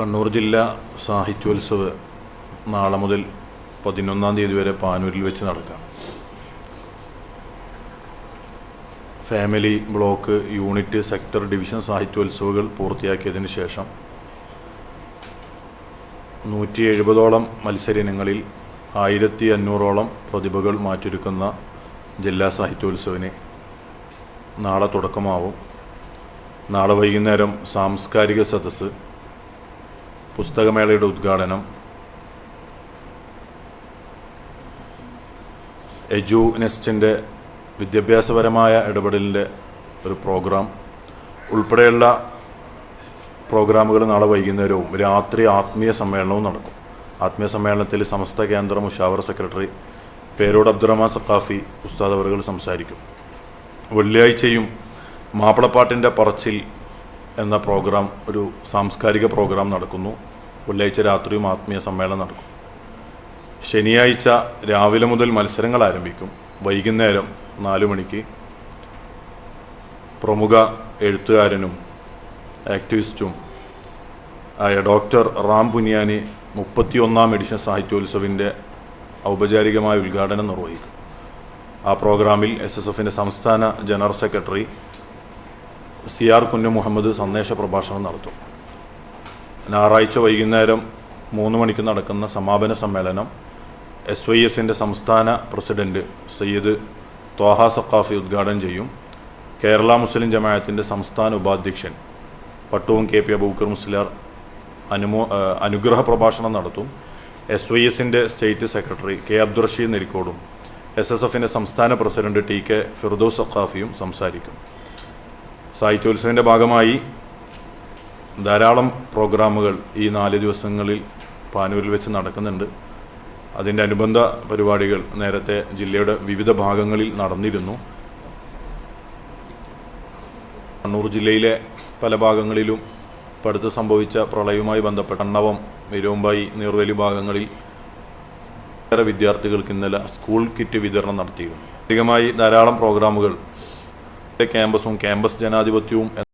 കണ്ണൂർ ജില്ലാ സാഹിത്യോത്സവ് നാളെ മുതൽ പതിനൊന്നാം തീയതി വരെ പാനൂരിൽ വെച്ച് നടക്കാം. Family block unit sector division സാഹിത്യോത്സവുകൾ പൂർത്തിയാക്കിയതിന് ശേഷം നൂറ്റി എഴുപതോളം മത്സരിനങ്ങളിൽ ആയിരത്തി അഞ്ഞൂറോളം പ്രതിഭകൾ മാറ്റൊരുക്കുന്ന ജില്ലാ സാഹിത്യോത്സവിന് നാളെ തുടക്കമാവും. നാളെ വൈകുന്നേരം സാംസ്കാരിക സദസ്സ് പുസ്തകമേളയുടെ ഉദ്ഘാടനം എജു നെസ്റ്റിന്റെ വിദ്യാഭ്യാസപരമായ ഇടപെടലിന്റെ ഒരു പ്രോഗ്രാം. ഉൾപ്പെടെയുള്ള പ്രോഗ്രാമുകൾ നാളെ വൈകുന്നേരവും രാത്രി ആത്മീയ സമ്മേളനവും നടക്കും. ആത്മീയ സമ്മേളനത്തിൽ സമസ്ത കേന്ദ്ര മുഷാവർ സെക്രട്ടറി പേരോട് അബ്ദുറഹ്മാൻ സഖാഫി ഉസ്താദ് അവറുകൾ സംസാരിക്കും. വെള്ളിയാഴ്ചയും മാപ്പിളപ്പാട്ടിന്റെ പറച്ചിൽ എന്ന പ്രോഗ്രാം ഒരു സാംസ്കാരിക പ്രോഗ്രാം നടക്കുന്നു. വെള്ളിയാഴ്ച രാത്രിയും ആത്മീയ സമ്മേളനം നടക്കും. ശനിയാഴ്ച രാവിലെ മുതൽ മത്സരങ്ങൾ ആരംഭിക്കും. വൈകുന്നേരം നാലു മണിക്ക് പ്രമുഖ എഴുത്തുകാരനും ആക്ടിവിസ്റ്റും ആയ ഡോക്ടർ റാം പുനിയാനി മുപ്പത്തിയൊന്നാം എഡിഷൻ സാഹിത്യോത്സവിന്റെ ഔപചാരികമായ ഉദ്ഘാടനം നിർവഹിക്കും. ആ പ്രോഗ്രാമിൽ എസ് എസ് എഫിന്റെ സംസ്ഥാന ജനറൽ സെക്രട്ടറി സി ആർ കുഞ്ഞു മുഹമ്മദ് സന്ദേശ പ്രഭാഷണം നടത്തും. ഞായറാഴ്ച വൈകുന്നേരം മൂന്ന് മണിക്ക് നടക്കുന്ന സമാപന സമ്മേളനം എസ് വൈ എസിന്റെ സംസ്ഥാന പ്രസിഡന്റ് സയ്യിദ് ത്വാഹ സഖാഫി ഉദ്ഘാടനം ചെയ്യും. കേരള മുസ്ലിം ജമാഅത്തിന്റെ സംസ്ഥാന ഉപാധ്യക്ഷൻ പട്ടവും കെ പി അബൂക്കർ മുസ്ലിയാർ അനുമോ അനുഗ്രഹ പ്രഭാഷണം നടത്തും. എസ് വൈ എസിന്റെ state secretary K Abdul Rasheed നെരിക്കോടും S S എഫിന്റെ സംസ്ഥാന പ്രസിഡന്റ് ടി കെ ഫിർദോസ് സഖാഫിയും സംസാരിക്കും. സാഹിത്യോത്സവത്തിന്റെ ഭാഗമായി ധാരാളം പ്രോഗ്രാമുകൾ ഈ നാല് ദിവസങ്ങളിൽ പാനൂരിൽ വെച്ച് നടക്കുന്നുണ്ട്. അതിന്റെ അനുബന്ധ പരിപാടികൾ നേരത്തെ ജില്ലയുടെ വിവിധ ഭാഗങ്ങളിൽ നടന്നിരുന്നു. കണ്ണൂർ ജില്ലയിലെ പല ഭാഗങ്ങളിലും പടുത്ത് സംഭവിച്ച പ്രളയവുമായി ബന്ധപ്പെട്ട അണ്ണവം മിരുമ്പായി നീർവേലി ഭാഗങ്ങളിൽ വിദ്യാർത്ഥികൾക്ക് ഇന്നലെ സ്കൂൾ കിറ്റ് വിതരണം നടത്തിയിരുന്നു. അധികമായി ധാരാളം പ്രോഗ്രാമുകൾ ക്യാമ്പസും ക്യാമ്പസ് ജനാധിപത്യവും